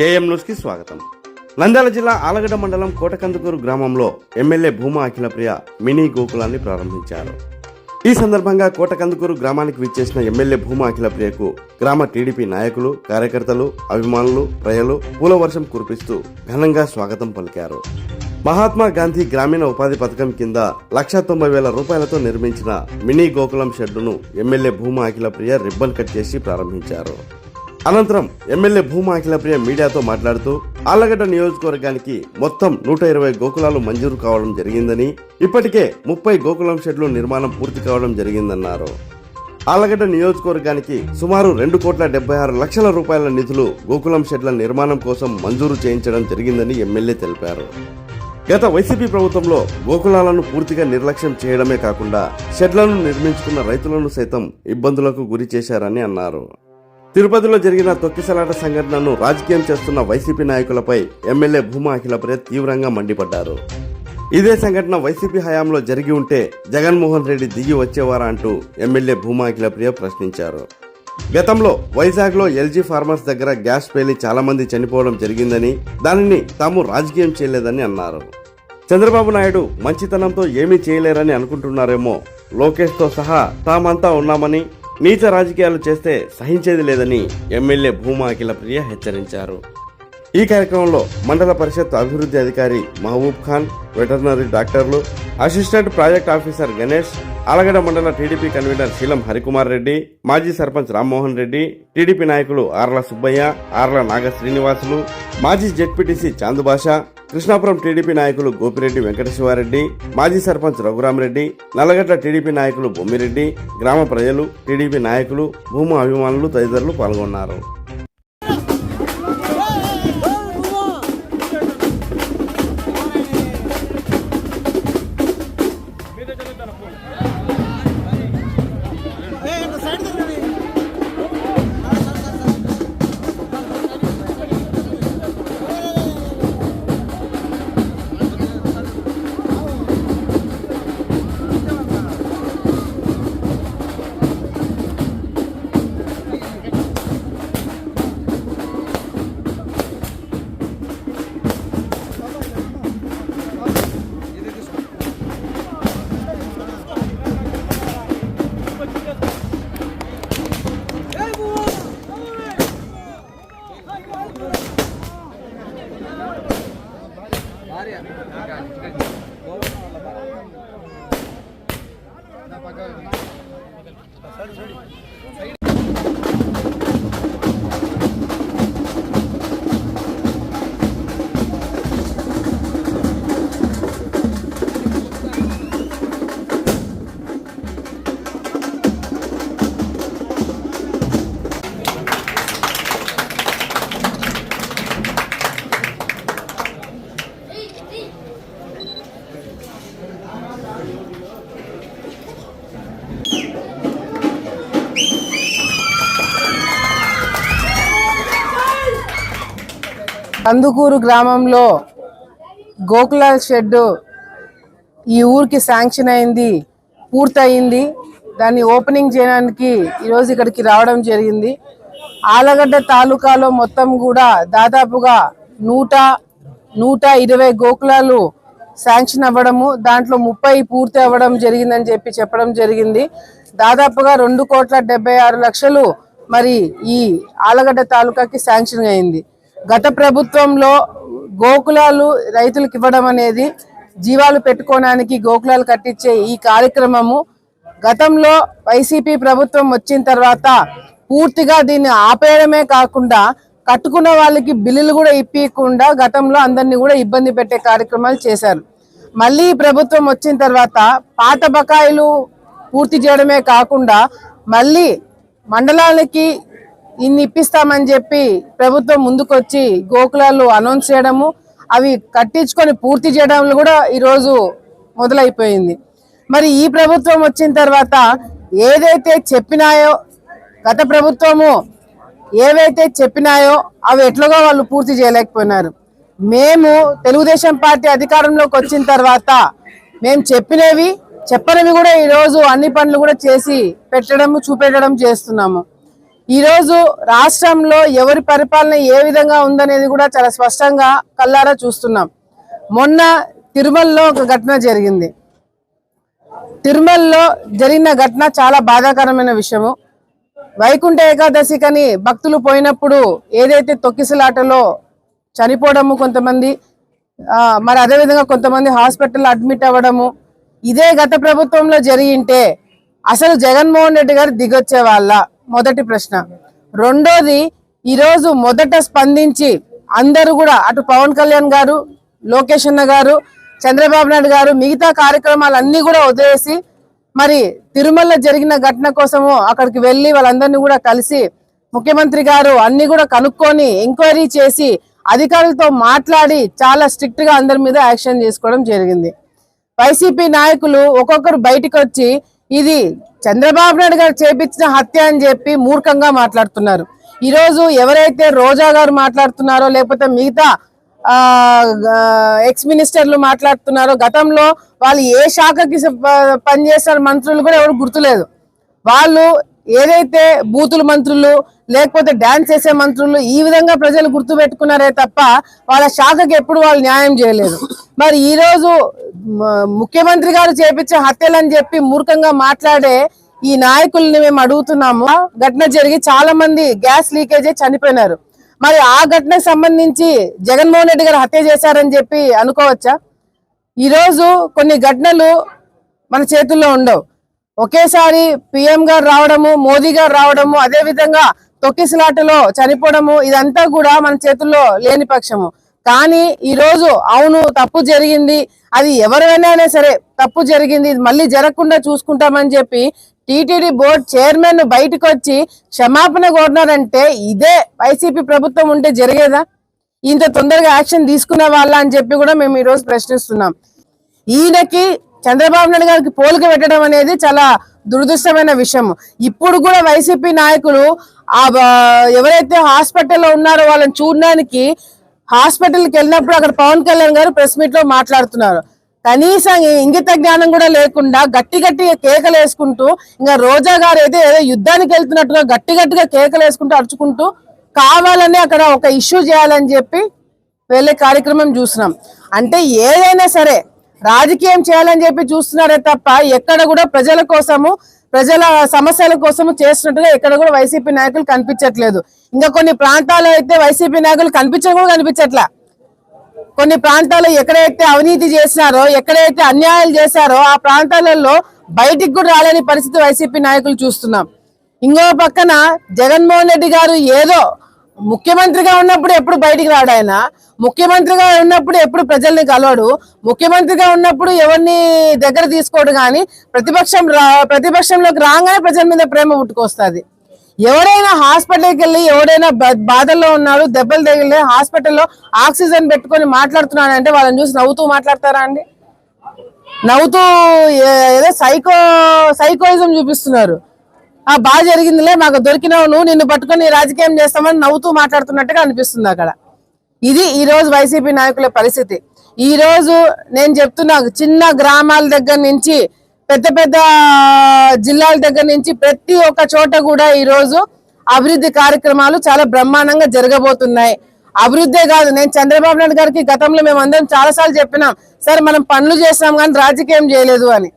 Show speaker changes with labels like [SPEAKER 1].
[SPEAKER 1] KM న్యూస్కి స్వాగతం. నంద్యాల జిల్లా ఆలగడ్డ మండలం కోటకందుకూరు గ్రామంలో ఎమ్మెల్యే భూమా అఖిలప్రియ మినీ గోకులాన్ని ప్రారంభించారు. ఈ సందర్భంగా కోటకందుకూరు గ్రామానికి విచ్చేసిన ఎమ్మెల్యే భూమా అఖిలప్రియకు గ్రామ టీడీపీ నాయకులు కార్యకర్తలు అభిమానులు ప్రజలు పూల వర్షం కురిపిస్తూ ఘనంగా స్వాగతం పలికారు. మహాత్మా గాంధీ గ్రామీణ ఉపాధి పథకం కింద లక్ష తొంభై వేల రూపాయలతో నిర్మించిన mini Gokulam షెడ్డును MLA Bhuma Akhilapriya ribbon cut చేసి ప్రారంభించారు. అనంతరం ఎమ్మెల్యే భూమా అఖిలప్రియ మీడియాతో మాట్లాడుతూ ఆళ్ళగడ్డ నియోజకవర్గానికి మొత్తం నూట ఇరవై గోకులాలు మంజూరు కావడం జరిగిందని ఇప్పటికే ముప్పై గోకులం షెడ్లు నిర్మాణం పూర్తి కావడం జరిగిందన్నారు. ఆళ్ళగడ్డ నియోజకవర్గానికి సుమారు రెండు కోట్ల డెబ్బై ఆరు లక్షల రూపాయల నిధులు గోకులం షెడ్ల నిర్మాణం కోసం మంజూరు చేయించడం జరిగిందని ఎమ్మెల్యే తెలిపారు. గత వైసీపీ ప్రభుత్వంలో గోకులాలను పూర్తిగా నిర్లక్ష్యం చేయడమే కాకుండా షెడ్లను నిర్మించుకున్న రైతులను సైతం ఇబ్బందులకు గురి చేశారని అన్నారు. తిరుపతిలో జరిగిన తొక్కిసలాట సంఘటనను రాజకీయం చేస్తున్న వైసీపీ నాయకులపై ఎమ్మెల్యే భూమా అఖిలప్రియ తీవ్రంగా మండిపడ్డారు. ఇదే సంఘటన వైసీపీ హయాంలో జరిగి ఉంటే జగన్మోహన్ రెడ్డి దిగి వచ్చేవారా అంటూ ఎమ్మెల్యే భూమా అఖిలప్రియ ప్రశ్నించారు. గతంలో వైజాగ్లో ఎల్జీ ఫార్మర్స్ దగ్గర గ్యాస్ పేలి చాలామంది చనిపోవడం జరిగిందని దానిని తాము రాజకీయం చేయలేదని అన్నారు. చంద్రబాబు నాయుడు మంచితనంతో ఏమీ చేయలేరని అనుకుంటున్నారేమో లోకేష్తో సహా తామంతా ఉన్నామని నీచ రాజకీయాలు చేస్తే సహించేది లేదని ఎమ్మెల్యే భూమా అఖిల ప్రియ హెచ్చరించారు. ఈ కార్యక్రమంలో మండల పరిషత్ అభివృద్ధి అధికారి మహబూబ్ ఖాన్ వెటర్నరీ డాక్టర్లు assistant project officer Ganesh Allagada మండల టీడీపీ కన్వీనర్ శీలం హరికుమార్ రెడ్డి మాజీ సర్పంచ్ రామ్మోహన్ రెడ్డి టీడీపీ నాయకులు ఆర్ల సుబ్బయ్య ఆర్ల నాగ శ్రీనివాసులు మాజీ జెడ్పీటీసీ చాందుభాష కృష్ణాపురం టీడీపీ నాయకులు గోపిరెడ్డి వెంకటశివారెడ్డి మాజీ సర్పంచ్ రఘురామరెడ్డి నల్లగడ్డ టీడీపీ నాయకులు బొమ్మిరెడ్డి గ్రామ ప్రజలు టీడీపీ నాయకులు భూమా అభిమానులు తదితరులు పాల్గొన్నారు. área.
[SPEAKER 2] కందుకూరు గ్రామంలో గోకులాల్ షెడ్డు ఈ ఊరికి శాంక్షన్ అయింది పూర్తయింది. దాన్ని ఓపెనింగ్ చేయడానికి ఈరోజు ఇక్కడికి రావడం జరిగింది. ఆలగడ్డ తాలూకాలో మొత్తం కూడా దాదాపుగా నూట నూట ఇరవై గోకులాలు శాంక్షన్ అవ్వడము దాంట్లో ముప్పై పూర్తి అవ్వడం జరిగిందని చెప్పి చెప్పడం జరిగింది. దాదాపుగా రెండు కోట్ల డెబ్బై ఆరు లక్షలు మరి ఈ ఆలగడ్డ తాలూకాకి శాంక్షన్ అయింది. గత ప్రభుత్వంలో గోకులాలు రైతులకు ఇవ్వడం అనేది జీవాలు పెట్టుకోవడానికి గోకులాలు కట్టించే ఈ కార్యక్రమము గతంలో వైసీపీ ప్రభుత్వం వచ్చిన తర్వాత పూర్తిగా దీన్ని ఆపేయడమే కాకుండా కట్టుకున్న వాళ్ళకి బిల్లులు కూడా ఇప్పకుండా గతంలో అందరినీ కూడా ఇబ్బంది పెట్టే కార్యక్రమాలు చేశారు. మళ్ళీ ప్రభుత్వం వచ్చిన తర్వాత పాత బకాయిలు పూర్తి చేయడమే కాకుండా మళ్ళీ మండలాలకి ఇన్ని ఇప్పిస్తామని చెప్పి ప్రభుత్వం ముందుకొచ్చి గోకులాలు అనౌన్స్ చేయడము అవి కట్టించుకొని పూర్తి చేయడంలో కూడా ఈరోజు మొదలైపోయింది. మరి ఈ ప్రభుత్వం వచ్చిన తర్వాత ఏదైతే చెప్పినాయో గత ప్రభుత్వము ఏవైతే చెప్పినాయో అవి ఎట్లాగో వాళ్ళు పూర్తి చేయలేకపోయినారు. మేము తెలుగుదేశం పార్టీ అధికారంలోకి వచ్చిన తర్వాత మేము చెప్పినవి చెప్పనివి కూడా ఈరోజు అన్ని పనులు కూడా చేసి పెట్టడము చూపెట్టడం చేస్తున్నాము. ఈరోజు రాష్ట్రంలో ఎవరి పరిపాలన ఏ విధంగా ఉందనేది కూడా చాలా స్పష్టంగా కల్లారా చూస్తున్నాం. మొన్న తిరుమలలో ఒక ఘటన జరిగింది. తిరుమలలో జరిగిన ఘటన చాలా బాధాకరమైన విషయము. వైకుంఠ ఏకాదశి కని భక్తులు పోయినప్పుడు ఏదైతే తొక్కిసలాటలో చనిపోవడము కొంతమంది మరి అదేవిధంగా కొంతమంది హాస్పిటల్లో అడ్మిట్ అవ్వడము ఇదే గత ప్రభుత్వంలో జరిగింటే అసలు జగన్మోహన్ రెడ్డి గారు దిగొచ్చే వాళ్ళ మొదటి ప్రశ్న. రెండోది ఈరోజు మొదట స్పందించి అందరూ కూడా అటు పవన్ కళ్యాణ్ గారు లోకేష్ అన్న గారు చంద్రబాబు నాయుడు గారు మిగతా కార్యక్రమాలన్నీ కూడా వదిలేసి మరి తిరుమల జరిగిన ఘటన కోసము అక్కడికి వెళ్ళి వాళ్ళందరినీ కూడా కలిసి ముఖ్యమంత్రి గారు అన్ని కూడా కనుక్కొని ఎంక్వైరీ చేసి అధికారులతో మాట్లాడి చాలా స్ట్రిక్ట్గా అందరి మీద యాక్షన్ చేసుకోవడం జరిగింది. వైసీపీ నాయకులు ఒక్కొక్కరు బయటకు వచ్చి ఇది చంద్రబాబు నాయుడు గారు చేపించిన హత్య అని చెప్పి మూర్ఖంగా మాట్లాడుతున్నారు. ఈరోజు ఎవరైతే రోజా గారు మాట్లాడుతున్నారో లేకపోతే మిగతా ఎక్స్ మినిస్టర్లు మాట్లాడుతున్నారో గతంలో వాళ్ళు ఏ శాఖకి పనిచేస్తారు మంత్రులు కూడా ఎవరు గుర్తులేదు. వాళ్ళు ఏదైతే బూతులు మంత్రులు లేకపోతే డాన్స్ చేసే మంత్రులు ఈ విధంగా ప్రజలు గుర్తు పెట్టుకున్నారే తప్ప వాళ్ళ శాఖకు ఎప్పుడు వాళ్ళు న్యాయం చేయలేదు. మరి ఈ రోజు ముఖ్యమంత్రి గారు చేపించే హత్యలని చెప్పి మూర్ఖంగా మాట్లాడే ఈ నాయకుల్ని మేము అడుగుతున్నాము. ఘటన జరిగి చాలా మంది గ్యాస్ లీకేజ్ చనిపోయినారు. మరి ఆ ఘటనకు సంబంధించి జగన్మోహన్ రెడ్డి గారు హత్య చేశారని చెప్పి అనుకోవచ్చా? ఈరోజు కొన్ని ఘటనలు మన చేతుల్లో ఉండవు. ఒకేసారి పిఎం గారు రావడము మోదీ గారు రావడము అదే విధంగా తొక్కిసలాటలో చనిపోవడము ఇదంతా కూడా మన చేతుల్లో లేని పక్షము. కానీ ఈరోజు అవును తప్పు జరిగింది. అది ఎవరైనా సరే తప్పు జరిగింది. మళ్ళీ జరగకుండా చూసుకుంటామని చెప్పి టీటీడీ బోర్డు చైర్మన్ బయటకు వచ్చి క్షమాపణ కోరినారంటే ఇదే వైసీపీ ప్రభుత్వం ఉంటే జరిగేదా? ఇంత తొందరగా యాక్షన్ తీసుకునే వాళ్ళ అని చెప్పి కూడా మేము ఈరోజు ప్రశ్నిస్తున్నాం. ఈయనకి చంద్రబాబు నాయుడు గారికి పోలిక పెట్టడం అనేది చాలా దురదృష్టమైన విషయం. ఇప్పుడు కూడా వైసీపీ నాయకులు ఆ ఎవరైతే హాస్పిటల్లో ఉన్నారో వాళ్ళని చూడడానికి హాస్పిటల్కి వెళ్ళినప్పుడు అక్కడ పవన్ కళ్యాణ్ గారు ప్రెస్ మీట్లో మాట్లాడుతున్నారు. కనీసం ఇంగిత జ్ఞానం కూడా లేకుండా గట్టి గట్టిగా కేకలు వేసుకుంటూ ఇంకా రోజా గారు అయితే ఏదో యుద్ధానికి వెళ్తున్నట్టుగా గట్టి గట్టిగా కేకలు వేసుకుంటూ అరుచుకుంటూ కావాలని అక్కడ ఒక ఇష్యూ చేయాలని చెప్పి వెళ్ళే కార్యక్రమం చూసినాం అంటే ఏదైనా సరే రాజకీయం చేయాలని చెప్పి చూస్తున్నారే తప్ప ఎక్కడ కూడా ప్రజల కోసము ప్రజల సమస్యల కోసము చేస్తున్నట్టుగా ఎక్కడ కూడా వైసీపీ నాయకులు కనిపించట్లేదు. ఇంకా కొన్ని ప్రాంతాల్లో అయితే వైసీపీ నాయకులు కనిపించడం కూడా కనిపించట్లా. కొన్ని ప్రాంతాల్లో ఎక్కడైతే అవినీతి చేసినారో ఎక్కడైతే అన్యాయాలు చేశారో ఆ ప్రాంతాలలో బయటికి కూడా రాలేని పరిస్థితి వైసీపీ నాయకులు చూస్తున్నాం. ఇంకో పక్కన జగన్మోహన్ రెడ్డి గారు ఏదో ముఖ్యమంత్రిగా ఉన్నప్పుడు ఎప్పుడు బయటికి రాడు ఆయన. ముఖ్యమంత్రిగా ఉన్నప్పుడు ఎప్పుడు ప్రజల్ని కలవడు. ముఖ్యమంత్రిగా ఉన్నప్పుడు ఎవరిని దగ్గర తీసుకోడు కానీ ప్రతిపక్షం రా ప్రతిపక్షంలోకి రాగానే ప్రజల మీద ప్రేమ పుట్టుకొస్తుంది. ఎవడైనా హాస్పిటల్కి వెళ్ళి ఎవడైనా బా- బాధల్లో ఉన్నాడు దెబ్బలు తగిలి హాస్పిటల్లో ఆక్సిజన్ పెట్టుకొని మాట్లాడుతున్నాడు అంటే వాళ్ళని చూసి నవ్వుతూ మాట్లాడతారా అండి? నవ్వుతూ ఏదో సైకో సైకోయిజం చూపిస్తున్నారు. ఆ బాగా జరిగిందిలే మాకు దొరికినావు నువ్వు నిన్ను పట్టుకొని రాజకీయం చేస్తామని నవ్వుతూ మాట్లాడుతున్నట్టుగా అనిపిస్తుంది అక్కడ. ఇది ఈ రోజు వైసీపీ నాయకుల పరిస్థితి. ఈ రోజు నేను చెప్తున్నా చిన్న గ్రామాల దగ్గర నుంచి పెద్ద పెద్ద జిల్లాల దగ్గర నుంచి ప్రతి ఒక్క చోట కూడా ఈ రోజు అభివృద్ధి కార్యక్రమాలు చాలా బ్రహ్మాండంగా జరగబోతున్నాయి. అభివృద్ధే కాదు నేను చంద్రబాబు నాయుడు గారికి గతంలో మేము అందరం చాలాసార్లు చెప్పినాం సార్ మనం పనులు చేసినాం కానీ రాజకీయం చేయలేదు అని.